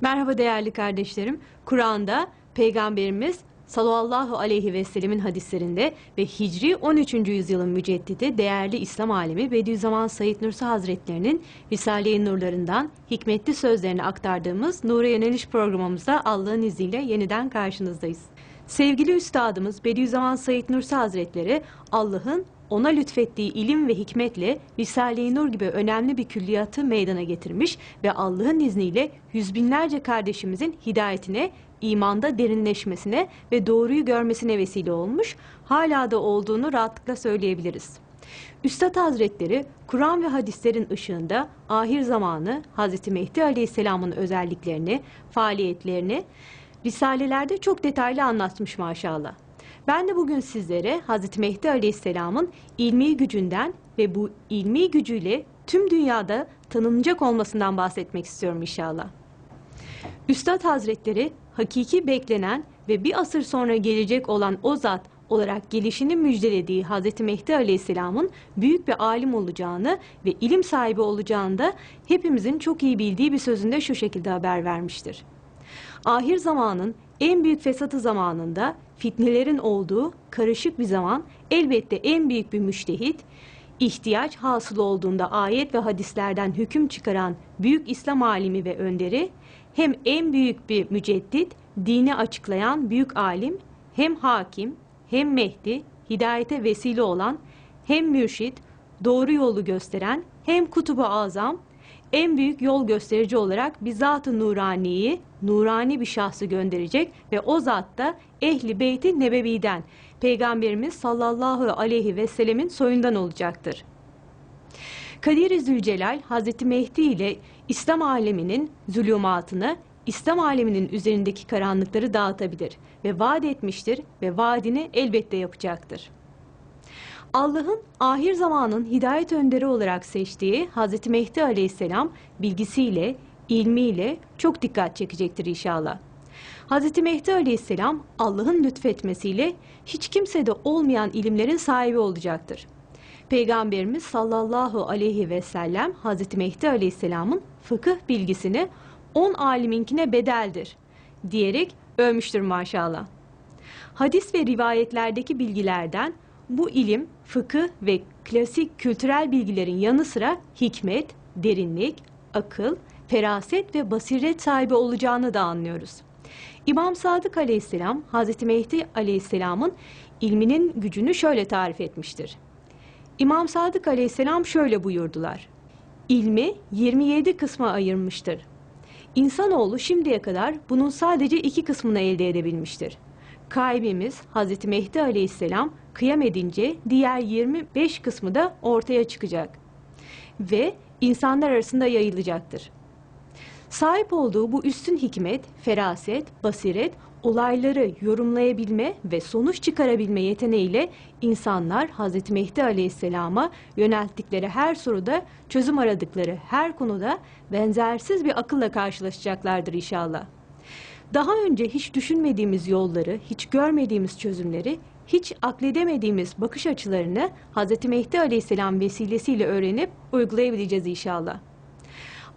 Merhaba değerli kardeşlerim. Kur'an'da Peygamberimiz sallallahu aleyhi ve sellemin hadislerinde ve Hicri 13. yüzyılın müceddidi değerli İslam alemi Bediüzzaman Said Nursi Hazretlerinin Risale-i Nurlarından hikmetli sözlerini aktardığımız Nur'a Yöneliş programımızda Allah'ın izniyle yeniden karşınızdayız. Sevgili üstadımız Bediüzzaman Said Nursi Hazretleri Allah'ın ona lütfettiği ilim ve hikmetle Risale-i Nur gibi önemli bir külliyatı meydana getirmiş ve Allah'ın izniyle yüz binlerce kardeşimizin hidayetine, imanda derinleşmesine ve doğruyu görmesine vesile olmuş, hala da olduğunu rahatlıkla söyleyebiliriz. Üstad Hazretleri Kur'an ve hadislerin ışığında ahir zamanı Hz. Mehdi Aleyhisselam'ın özelliklerini, faaliyetlerini risalelerde çok detaylı anlatmış maşallah. Ben de bugün sizlere Hz. Mehdi Aleyhisselam'ın ilmi gücünden ve bu ilmi gücüyle tüm dünyada tanınacak olmasından bahsetmek istiyorum inşallah. Üstad Hazretleri hakiki beklenen ve bir asır sonra gelecek olan o zat olarak gelişini müjdelediği Hz. Mehdi Aleyhisselam'ın büyük bir alim olacağını ve ilim sahibi olacağını da hepimizin çok iyi bildiği bir sözünde şu şekilde haber vermiştir. Ahir zamanın en büyük fesatı zamanında fitnelerin olduğu karışık bir zaman elbette en büyük bir müştehit, ihtiyaç hasıl olduğunda ayet ve hadislerden hüküm çıkaran büyük İslam alimi ve önderi, hem en büyük bir müceddit, dini açıklayan büyük alim, hem hakim, hem Mehdi, hidayete vesile olan, hem mürşit, doğru yolu gösteren, hem kutubu azam, en büyük yol gösterici olarak bir zat-ı nuraniyi, nurani bir şahsı gönderecek ve o zat da ehli beyti nebeviden, Peygamberimiz sallallahu aleyhi ve sellemin soyundan olacaktır. Kadir-i Zülcelal Hazreti Mehdi ile İslam aleminin zulümatını, İslam aleminin üzerindeki karanlıkları dağıtabilir ve vaat etmiştir ve vaadini elbette yapacaktır. Allah'ın ahir zamanın hidayet önderi olarak seçtiği Hz. Mehdi Aleyhisselam bilgisiyle, ilmiyle çok dikkat çekecektir inşallah. Hz. Mehdi Aleyhisselam Allah'ın lütfetmesiyle hiç kimsede olmayan ilimlerin sahibi olacaktır. Peygamberimiz sallallahu aleyhi ve sellem Hz. Mehdi Aleyhisselam'ın fıkıh bilgisini on aliminkine bedeldir diyerek övmüştür maşallah. Hadis ve rivayetlerdeki bilgilerden bu ilim, fıkıh ve klasik kültürel bilgilerin yanı sıra hikmet, derinlik, akıl, feraset ve basiret sahibi olacağını da anlıyoruz. İmam Sadık Aleyhisselam, Hz. Mehdi Aleyhisselam'ın ilminin gücünü şöyle tarif etmiştir. İmam Sadık Aleyhisselam şöyle buyurdular. İlmi 27 kısma ayırmıştır. İnsanoğlu şimdiye kadar bunun sadece iki kısmını elde edebilmiştir. Kalbimiz Hz. Mehdi Aleyhisselam kıyam edince diğer 25 kısmı da ortaya çıkacak ve insanlar arasında yayılacaktır. Sahip olduğu bu üstün hikmet, feraset, basiret, olayları yorumlayabilme ve sonuç çıkarabilme yeteneğiyle insanlar Hz. Mehdi Aleyhisselam'a yönelttikleri her soruda çözüm aradıkları her konuda benzersiz bir akılla karşılaşacaklardır inşallah. Daha önce hiç düşünmediğimiz yolları, hiç görmediğimiz çözümleri, hiç akledemediğimiz bakış açılarını Hz. Mehdi Aleyhisselam vesilesiyle öğrenip uygulayabileceğiz inşallah.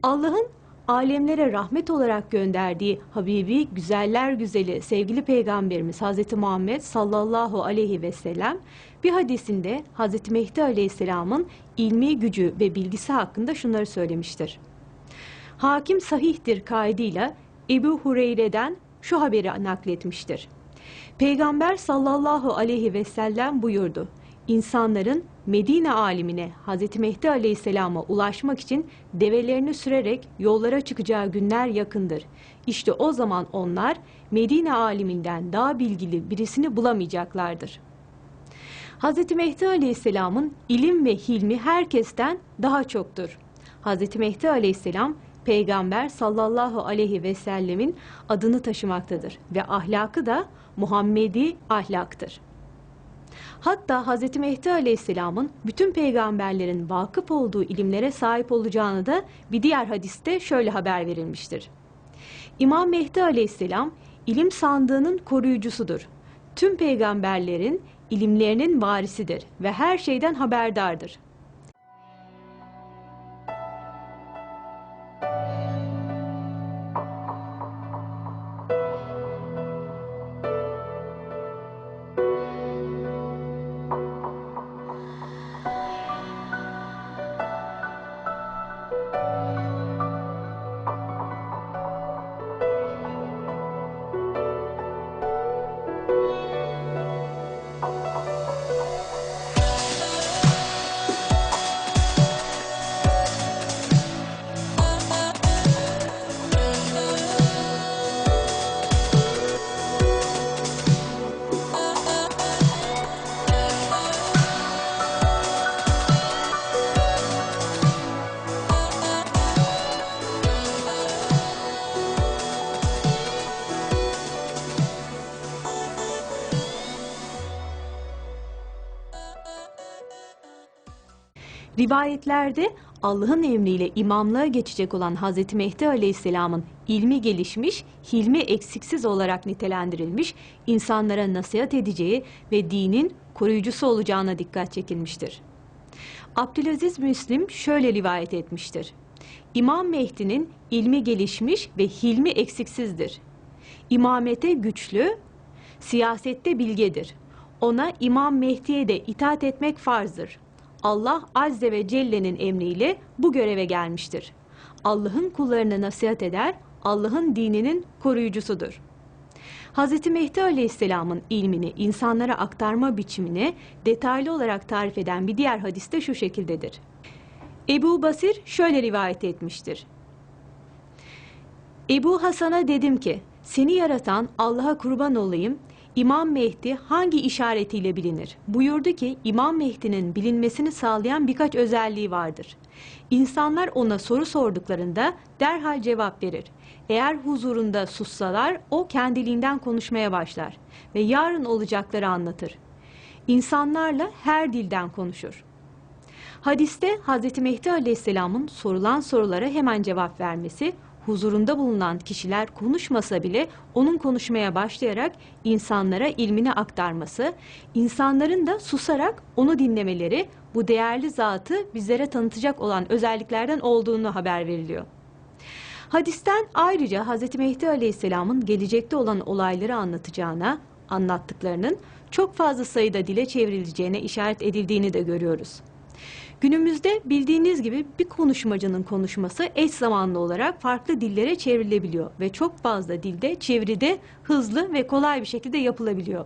Allah'ın alemlere rahmet olarak gönderdiği Habibi güzeller güzeli sevgili peygamberimiz Hz. Muhammed sallallahu aleyhi ve sellem bir hadisinde Hz. Mehdi aleyhisselamın ilmi gücü ve bilgisi hakkında şunları söylemiştir. Hakim sahihtir kaydıyla Ebu Hureyre'den şu haberi nakletmiştir. Peygamber sallallahu aleyhi ve sellem buyurdu. İnsanların Medine alimine Hz. Mehdi aleyhisselama ulaşmak için develerini sürerek yollara çıkacağı günler yakındır. İşte o zaman onlar Medine aliminden daha bilgili birisini bulamayacaklardır. Hz. Mehdi aleyhisselamın ilim ve hilmi herkesten daha çoktur. Hz. Mehdi aleyhisselam Peygamber sallallahu aleyhi ve sellemin adını taşımaktadır ve ahlakı da Muhammedi ahlaktır. Hatta Hz. Mehdi Aleyhisselam'ın bütün peygamberlerin vakıf olduğu ilimlere sahip olacağını da bir diğer hadiste şöyle haber verilmiştir. İmam Mehdi Aleyhisselam ilim sandığının koruyucusudur. Tüm peygamberlerin ilimlerinin varisidir ve her şeyden haberdardır. Rivayetlerde Allah'ın emriyle imamlığa geçecek olan Hz. Mehdi Aleyhisselam'ın ilmi gelişmiş, hilmi eksiksiz olarak nitelendirilmiş, insanlara nasihat edeceği ve dinin koruyucusu olacağına dikkat çekilmiştir. Abdülaziz Müslim şöyle rivayet etmiştir. İmam Mehdi'nin ilmi gelişmiş ve hilmi eksiksizdir. İmamete güçlü, siyasette bilgedir. Ona İmam Mehdi'ye de itaat etmek farzdır. Allah Azze ve Celle'nin emriyle bu göreve gelmiştir. Allah'ın kullarına nasihat eder, Allah'ın dininin koruyucusudur. Hz. Mehdi Aleyhisselam'ın ilmini insanlara aktarma biçimini detaylı olarak tarif eden bir diğer hadiste şu şekildedir. Ebu Basir şöyle rivayet etmiştir. Ebu Hasan'a dedim ki, seni yaratan Allah'a kurban olayım, İmam Mehdi hangi işaretiyle bilinir? Buyurdu ki İmam Mehdi'nin bilinmesini sağlayan birkaç özelliği vardır. İnsanlar ona soru sorduklarında derhal cevap verir. Eğer huzurunda sussalar o kendiliğinden konuşmaya başlar ve yarın olacakları anlatır. İnsanlarla her dilden konuşur. Hadiste Hz. Mehdi Aleyhisselam'ın sorulan sorulara hemen cevap vermesi, huzurunda bulunan kişiler konuşmasa bile onun konuşmaya başlayarak insanlara ilmini aktarması, insanların da susarak onu dinlemeleri bu değerli zatı bizlere tanıtacak olan özelliklerden olduğunu haber veriliyor. Hadisten ayrıca Hz. Mehdi Aleyhisselam'ın gelecekte olan olayları anlatacağına, anlattıklarının çok fazla sayıda dile çevrileceğine işaret edildiğini de görüyoruz. Günümüzde bildiğiniz gibi bir konuşmacının konuşması eş zamanlı olarak farklı dillere çevrilebiliyor ve çok fazla dilde çeviride hızlı ve kolay bir şekilde yapılabiliyor.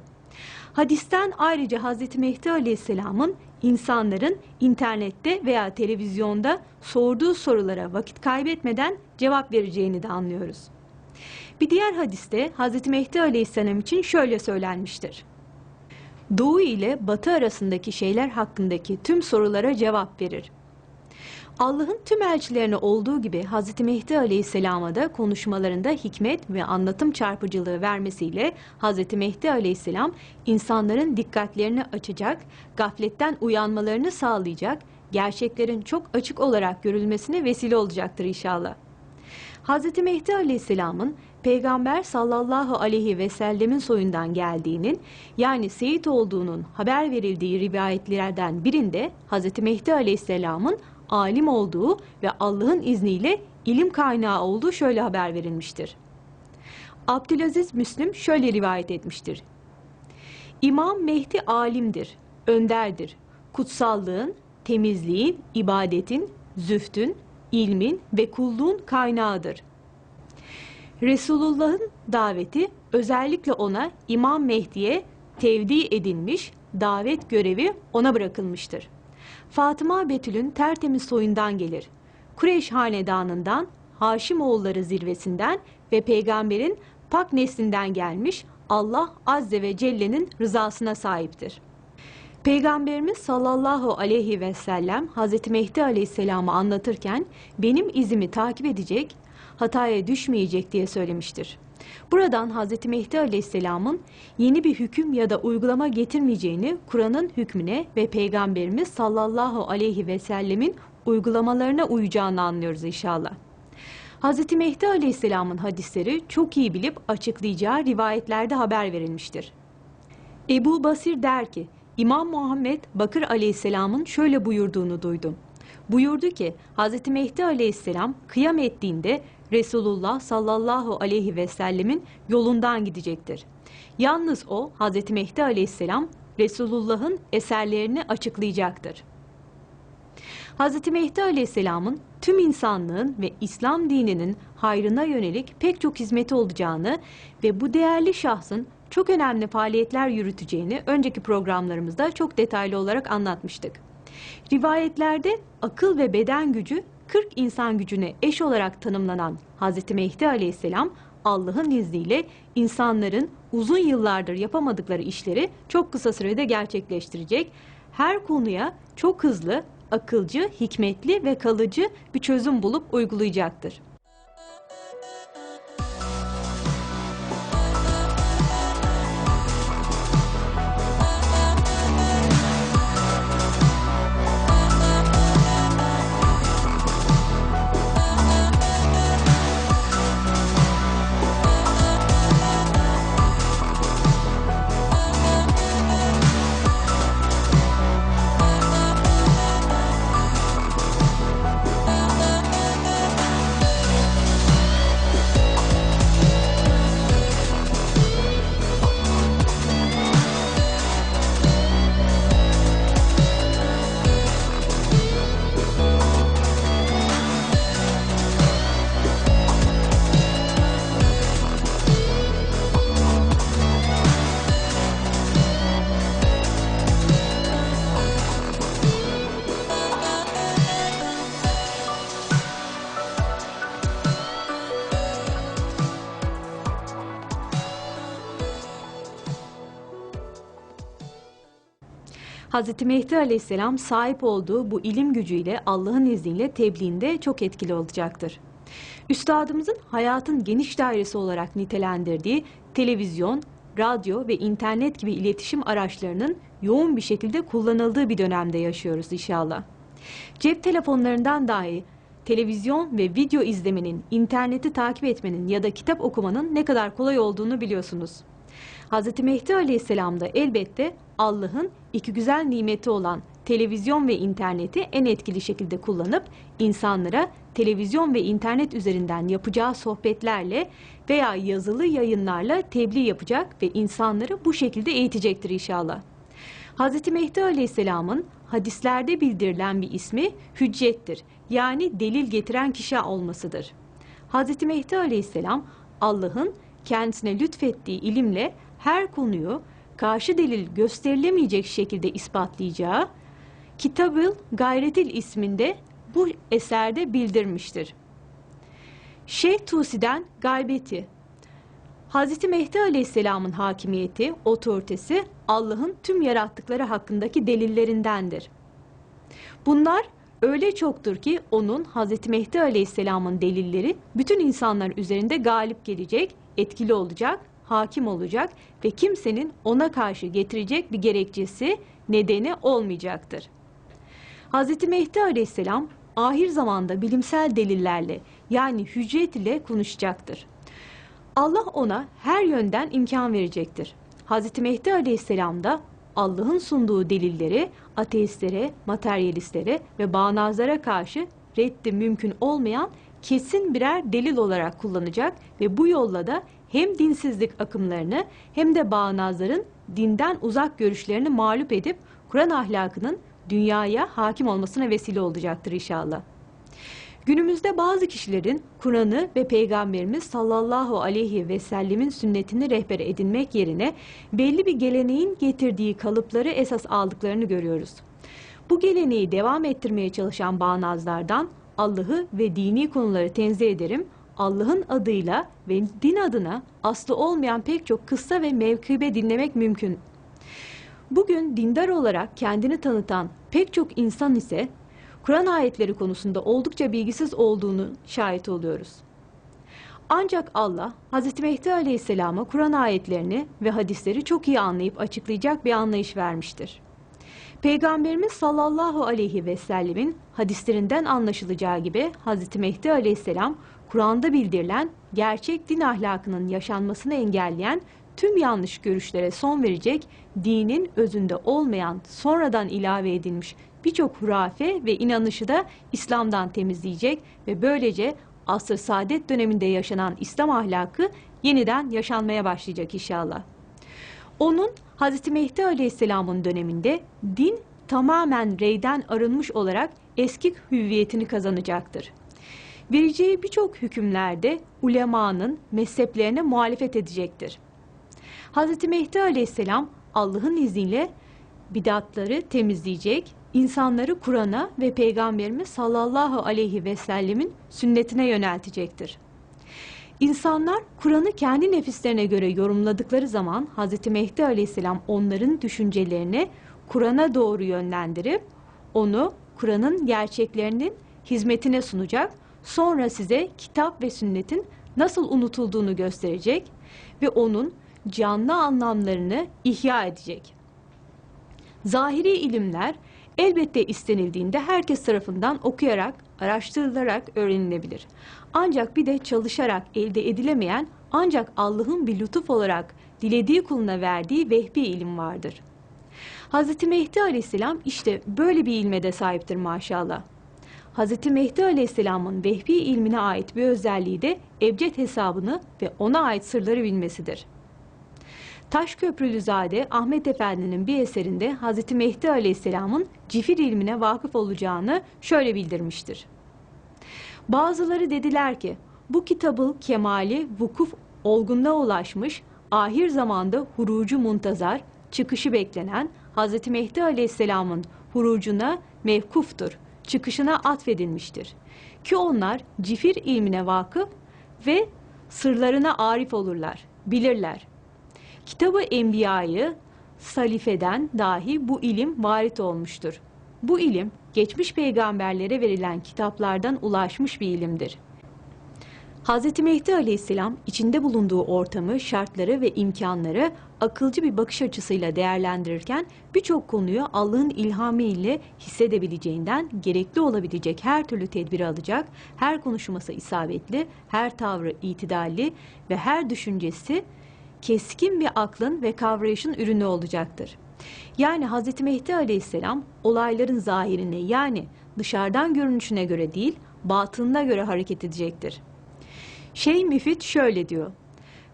Hadisten ayrıca Hz. Mehdi Aleyhisselam'ın insanların internette veya televizyonda sorduğu sorulara vakit kaybetmeden cevap vereceğini de anlıyoruz. Bir diğer hadiste Hz. Mehdi Aleyhisselam için şöyle söylenmiştir. Doğu ile Batı arasındaki şeyler hakkındaki tüm sorulara cevap verir. Allah'ın tüm elçilerine olduğu gibi Hz. Mehdi Aleyhisselam'a da konuşmalarında hikmet ve anlatım çarpıcılığı vermesiyle Hz. Mehdi Aleyhisselam insanların dikkatlerini açacak, gafletten uyanmalarını sağlayacak, gerçeklerin çok açık olarak görülmesine vesile olacaktır inşallah. Hz. Mehdi Aleyhisselam'ın Peygamber sallallahu aleyhi ve sellemin soyundan geldiğinin yani Seyit olduğunun haber verildiği rivayetlerden birinde Hz. Mehdi Aleyhisselam'ın alim olduğu ve Allah'ın izniyle ilim kaynağı olduğu şöyle haber verilmiştir. Abdülaziz Müslim şöyle rivayet etmiştir. İmam Mehdi alimdir, önderdir. Kutsallığın, temizliğin, ibadetin, zühtün, ilmin ve kulluğun kaynağıdır. Resulullah'ın daveti özellikle ona İmam Mehdi'ye tevdi edilmiş, davet görevi ona bırakılmıştır. Fatıma Betül'ün tertemiz soyundan gelir. Kureyş hanedanından, Haşimoğulları zirvesinden ve peygamberin pak neslinden gelmiş Allah Azze ve Celle'nin rızasına sahiptir. Peygamberimiz sallallahu aleyhi ve sellem Hazreti Mehdi aleyhisselamı anlatırken benim izimi takip edecek, hataya düşmeyecek diye söylemiştir. Buradan Hazreti Mehdi Aleyhisselam'ın yeni bir hüküm ya da uygulama getirmeyeceğini Kur'an'ın hükmüne ve Peygamberimiz sallallahu aleyhi ve sellemin uygulamalarına uyacağını anlıyoruz inşallah. Hazreti Mehdi Aleyhisselam'ın hadisleri çok iyi bilip açıklayacağı rivayetlerde haber verilmiştir. Ebu Basir der ki, İmam Muhammed Bakır Aleyhisselam'ın şöyle buyurduğunu duydum. Buyurdu ki Hz. Mehdi Aleyhisselam kıyam ettiğinde Resulullah sallallahu aleyhi ve sellemin yolundan gidecektir. Yalnız o Hz. Mehdi Aleyhisselam Resulullah'ın eserlerini açıklayacaktır. Hz. Mehdi Aleyhisselam'ın tüm insanlığın ve İslam dininin hayrına yönelik pek çok hizmeti olacağını ve bu değerli şahsın çok önemli faaliyetler yürüteceğini önceki programlarımızda çok detaylı olarak anlatmıştık. Rivayetlerde akıl ve beden gücü 40 insan gücüne eş olarak tanımlanan Hz. Mehdi Aleyhisselam Allah'ın izniyle insanların uzun yıllardır yapamadıkları işleri çok kısa sürede gerçekleştirecek. Her konuya çok hızlı, akılcı, hikmetli ve kalıcı bir çözüm bulup uygulayacaktır. Hz. Mehdi Aleyhisselam sahip olduğu bu ilim gücüyle Allah'ın izniyle tebliğinde çok etkili olacaktır. Üstadımızın hayatın geniş dairesi olarak nitelendirdiği televizyon, radyo ve internet gibi iletişim araçlarının yoğun bir şekilde kullanıldığı bir dönemde yaşıyoruz inşallah. Cep telefonlarından dahi televizyon ve video izlemenin, interneti takip etmenin ya da kitap okumanın ne kadar kolay olduğunu biliyorsunuz. Hz. Mehdi Aleyhisselam da elbette Allah'ın iki güzel nimeti olan televizyon ve interneti en etkili şekilde kullanıp insanlara televizyon ve internet üzerinden yapacağı sohbetlerle veya yazılı yayınlarla tebliğ yapacak ve insanları bu şekilde eğitecektir inşallah. Hz. Mehdi Aleyhisselam'ın hadislerde bildirilen bir ismi hüccettir. Yani delil getiren kişi olmasıdır. Hz. Mehdi Aleyhisselam Allah'ın kendisine lütfettiği ilimle her konuyu karşı delil gösterilemeyecek şekilde ispatlayacağı Kitabül Gayretil isminde bu eserde bildirmiştir. Şeyh Tusi'den gaybeti Hz. Mehdi Aleyhisselam'ın hakimiyeti, otoritesi Allah'ın tüm yarattıkları hakkındaki delillerindendir. Bunlar öyle çoktur ki onun Hz. Mehdi Aleyhisselam'ın delilleri bütün insanlar üzerinde galip gelecek, etkili olacak, hakim olacak ve kimsenin ona karşı getirecek bir gerekçesi, nedeni olmayacaktır. Hz. Mehdi Aleyhisselam ahir zamanda bilimsel delillerle yani hüccet ile konuşacaktır. Allah ona her yönden imkan verecektir. Hz. Mehdi Aleyhisselam da Allah'ın sunduğu delilleri ateistlere, materyalistlere ve bağnazlara karşı reddi mümkün olmayan kesin birer delil olarak kullanacak ve bu yolla da hem dinsizlik akımlarını hem de bağnazların dinden uzak görüşlerini mağlup edip Kur'an ahlakının dünyaya hakim olmasına vesile olacaktır inşallah. Günümüzde bazı kişilerin Kur'an'ı ve Peygamberimiz sallallahu aleyhi ve sellemin sünnetini rehber edinmek yerine belli bir geleneğin getirdiği kalıpları esas aldıklarını görüyoruz. Bu geleneği devam ettirmeye çalışan bağnazlardan Allah'ı ve dini konuları tenzih ederim, Allah'ın adıyla ve din adına aslı olmayan pek çok kıssa ve mevkibe dinlemek mümkün. Bugün dindar olarak kendini tanıtan pek çok insan ise Kur'an ayetleri konusunda oldukça bilgisiz olduğunu şahit oluyoruz. Ancak Allah Hz. Mehdi Aleyhisselam'a Kur'an ayetlerini ve hadisleri çok iyi anlayıp açıklayacak bir anlayış vermiştir. Peygamberimiz sallallahu aleyhi ve sellemin hadislerinden anlaşılacağı gibi Hz. Mehdi Aleyhisselam Kur'an'da bildirilen gerçek din ahlakının yaşanmasını engelleyen tüm yanlış görüşlere son verecek, dinin özünde olmayan, sonradan ilave edilmiş birçok hurafe ve inanışı da İslam'dan temizleyecek ve böylece asr saadet döneminde yaşanan İslam ahlakı yeniden yaşanmaya başlayacak inşallah. Onun Hz. Mehdi Aleyhisselam'ın döneminde din tamamen reyden arınmış olarak eski hüviyetini kazanacaktır. Vereceği birçok hükümlerde ulemanın mezheplerine muhalefet edecektir. Hz. Mehdi Aleyhisselam Allah'ın izniyle bidatları temizleyecek, insanları Kur'an'a ve Peygamberimiz sallallahu aleyhi ve sellemin sünnetine yöneltecektir. İnsanlar Kur'an'ı kendi nefislerine göre yorumladıkları zaman Hz. Mehdi Aleyhisselam onların düşüncelerini Kur'an'a doğru yönlendirip onu Kur'an'ın gerçeklerinin hizmetine sunacak, sonra size kitap ve sünnetin nasıl unutulduğunu gösterecek ve onun canlı anlamlarını ihya edecek. Zahiri ilimler elbette istenildiğinde herkes tarafından okuyarak, araştırılarak öğrenilebilir. Ancak bir de çalışarak elde edilemeyen ancak Allah'ın bir lütuf olarak dilediği kuluna verdiği vehbi ilim vardır. Hz. Mehdi Aleyhisselam işte böyle bir ilme de sahiptir maşallah. Hz. Mehdi Aleyhisselam'ın vehbi ilmine ait bir özelliği de ebced hesabını ve ona ait sırları bilmesidir. Taşköprülüzade Ahmet Efendi'nin bir eserinde Hz. Mehdi Aleyhisselam'ın cifir ilmine vakıf olacağını şöyle bildirmiştir. Bazıları dediler ki bu kitabı kemali vukuf olgunluğa ulaşmış, ahir zamanda hurucu muntazar, çıkışı beklenen Hz. Mehdi Aleyhisselam'ın hurucuna mevkuftur, çıkışına atfedilmiştir. Ki onlar cifir ilmine vakıf ve sırlarına arif olurlar, bilirler. Kitabı Enbiya'yı salifeden dahi bu ilim varit olmuştur. Bu ilim geçmiş peygamberlere verilen kitaplardan ulaşmış bir ilimdir. Hz. Mehdi Aleyhisselam içinde bulunduğu ortamı, şartları ve imkanları akılcı bir bakış açısıyla değerlendirirken birçok konuyu Allah'ın ilhamı ile hissedebileceğinden gerekli olabilecek her türlü tedbiri alacak, her konuşması isabetli, her tavrı itidalli ve her düşüncesi keskin bir aklın ve kavrayışın ürünü olacaktır. Yani Hz. Mehdi Aleyhisselam olayların zahirine yani dışarıdan görünüşüne göre değil, batınına göre hareket edecektir. Şeyh Müfit şöyle diyor.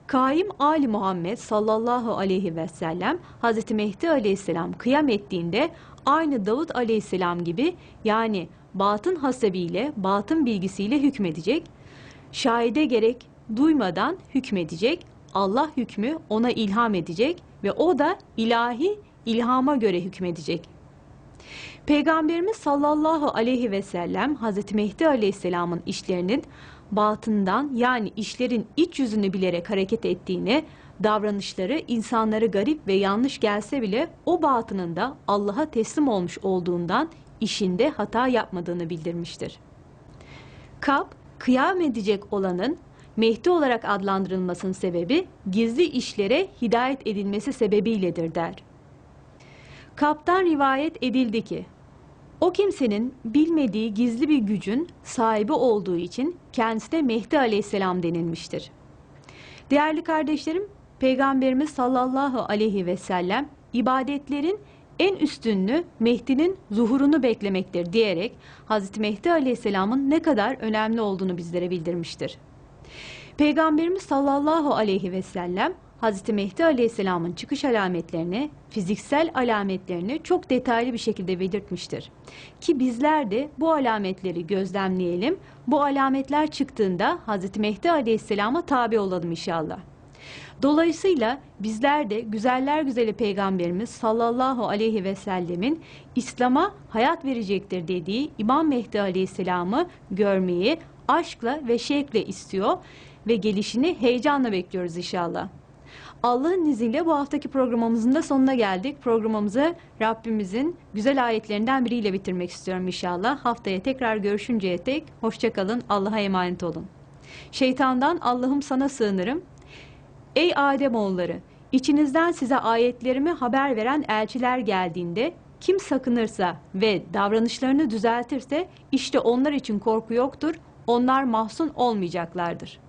Kaim Ali Muhammed sallallahu aleyhi ve sellem Hazreti Mehdi aleyhisselam kıyam ettiğinde aynı Davut aleyhisselam gibi yani batın hasebiyle, batın bilgisiyle hükmedecek. Şahide gerek duymadan hükmedecek. Allah hükmü ona ilham edecek ve o da ilahi ilhama göre hükmedecek. Peygamberimiz sallallahu aleyhi ve sellem Hazreti Mehdi aleyhisselamın işlerinin batından yani işlerin iç yüzünü bilerek hareket ettiğini, davranışları insanları garip ve yanlış gelse bile o batınında Allah'a teslim olmuş olduğundan işinde hata yapmadığını bildirmiştir. Kap, kıyam edecek olanın Mehdi olarak adlandırılmasının sebebi gizli işlere hidayet edilmesi sebebiyledir der. Kaptan rivayet edildi ki o kimsenin bilmediği gizli bir gücün sahibi olduğu için kendisine Mehdi Aleyhisselam denilmiştir. Değerli kardeşlerim, Peygamberimiz sallallahu aleyhi ve sellem ibadetlerin en üstünlüğü Mehdi'nin zuhurunu beklemektir diyerek Hazreti Mehdi Aleyhisselam'ın ne kadar önemli olduğunu bizlere bildirmiştir. Peygamberimiz sallallahu aleyhi ve sellem Hazreti Mehdi Aleyhisselam'ın çıkış alametlerini, fiziksel alametlerini çok detaylı bir şekilde belirtmiştir. Ki bizler de bu alametleri gözlemleyelim. Bu alametler çıktığında Hazreti Mehdi Aleyhisselam'a tabi olalım inşallah. Dolayısıyla bizler de güzeller güzeli peygamberimiz sallallahu aleyhi ve sellemin İslam'a hayat verecektir dediği İmam Mehdi Aleyhisselam'ı görmeyi aşkla ve şevkle istiyor ve gelişini heyecanla bekliyoruz inşallah. Allah'ın izniyle bu haftaki programımızın da sonuna geldik. Programımızı Rabbimizin güzel ayetlerinden biriyle bitirmek istiyorum inşallah. Haftaya tekrar görüşünceye tek hoşçakalın. Allah'a emanet olun. Şeytandan Allah'ım sana sığınırım. Ey Adem oğulları, içinizden size ayetlerimi haber veren elçiler geldiğinde kim sakınırsa ve davranışlarını düzeltirse işte onlar için korku yoktur. Onlar mahzun olmayacaklardır.''